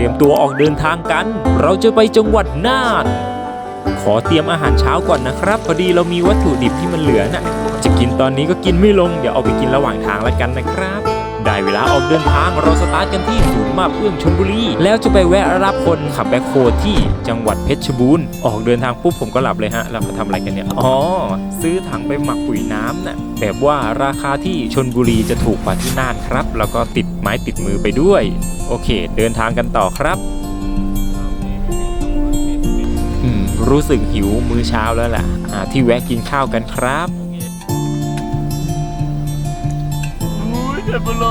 รียมตัวออกเดินทางกัน เราจะไปจังหวัดน่าน ขอเตรียมอาหารเช้าก่อนนะครับ พอดีเรามีวัตถุดิบที่มันเหลือน่ะ จะกินตอนนี้ก็กินไม่ลง เดี๋ยวเอาไปกินระหว่างทางแล้วกันนะครับ ได้เวลาออกเดินทางเราสตาร์ทกันที่ศูนย์มาบเอื้องชลบุรี แล้วจะไปแวะรับคนขับแบ็คโฮที่จังหวัดเพชรบูรณ์ออกเดินทางปุ๊บผมก็หลับเลยฮะเรามาทำอะไรกันเนี่ยอ๋อซื้อถังไปหมักปุ๋ยน้ำน่ะแบบว่าราคาที่ชนบุรีจะถูกกว่าที่น่านครับ แล้วก็ติดไม้ติดมือไปด้วย โอเค เดินทางกันต่อครับอืมรู้สึกหิวมื้อเช้าแล้วล่ะหาที่แวะกินข้าวกันครับ บปะโล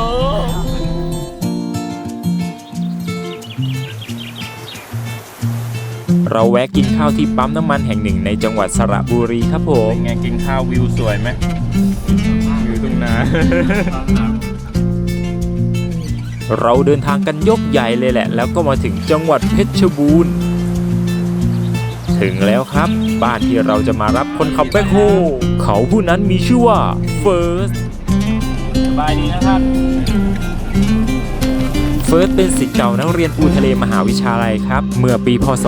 เราแวะกินข้าวที่ปั๊มน้ำมันแห่งหนึ่งในจังหวัดสระบุรีครับผม เป็นไงกินข้าววิวสวยไหมวิวตรงนาเราเดินทางกันยกใหญ่เลยแหละ แล้วก็มาถึงจังหวัดเพชรบูรณ์ ถึงแล้วครับ บ้านที่เราจะมารับคนขับแบ็คโฮเขาผู้นั้นมีชื่อว่าเฟิร์สส บายดีนะครับเฟิร์สเป็นศิษย์เก่านักเรียนปูทะเลมหาวิทยาลัยครับ เมื่อปีพศ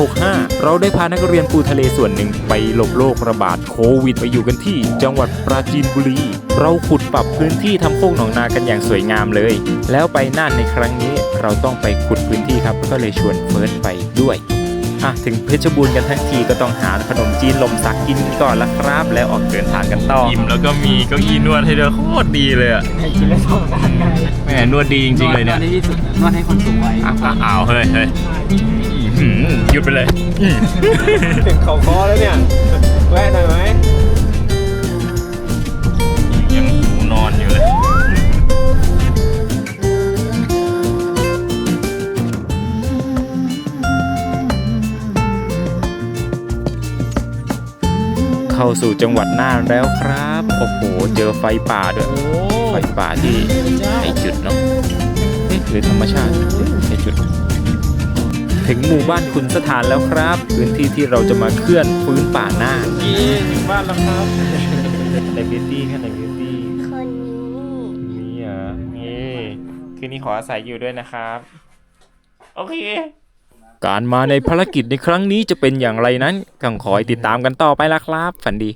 2565 เราได้พานักเรียนปูทะเลส่วนหนึ่งไปหลบโรคระบาดโควิด ไปอยู่กันที่ จังหวัดปราจีนบุรี เราขุดปรับพื้นที่ทำโคกหนองนากันอย่างสวยงามเลย แล้วไปน่านในครั้งนี้เราต้องไปขุดพื้นที่ครับ ก็เลยชวนเฟิร์สไปด้วย อะถึงเพชรบูรณ์กันทั้งทีก็ต้องหาขนมจีนลมสักกินก่อนละครับ แล้วออกเดินทางกันต่ออิ่มแล้วก็มีเก้าอี้นวดให้ด้วยโคตรดีเลยอะให้กินได้สองด้านไงแหมนวดดีจริงๆเลยเนี่ยนวดที่สุดนวดให้คนสูงวัยอ้าวอ้าวเฮ้ยเฮ้ยอื้อหือหยุดไปเลยถึงเขาคอแล้วเนี่ยแวะหน่อยไหม เข้าสู่จังหวัดน่านแล้วครับ โอ้โห เจอไฟป่าด้วย ไฟป่าที่ให้จุดเนาะเอ๊ะหรือธรรมชาติให้จุด ถึงหมู่บ้านคุณสถานแล้วครับ พื้นที่ที่เราจะมาเคลื่อนฟื้นป่าน่านนี่ถึงบ้านแล้วครับในบิวตี้แค่ในบิวตี้คนนี้นี่เหรอนี่คืนนี้ขออาศัยอยู่ด้วยนะครับ โอเค การมาในภารกิจในครั้งนี้จะเป็นอย่างไรนั้นกังขอยติดตามกันต่อไปละครับ ฝันดี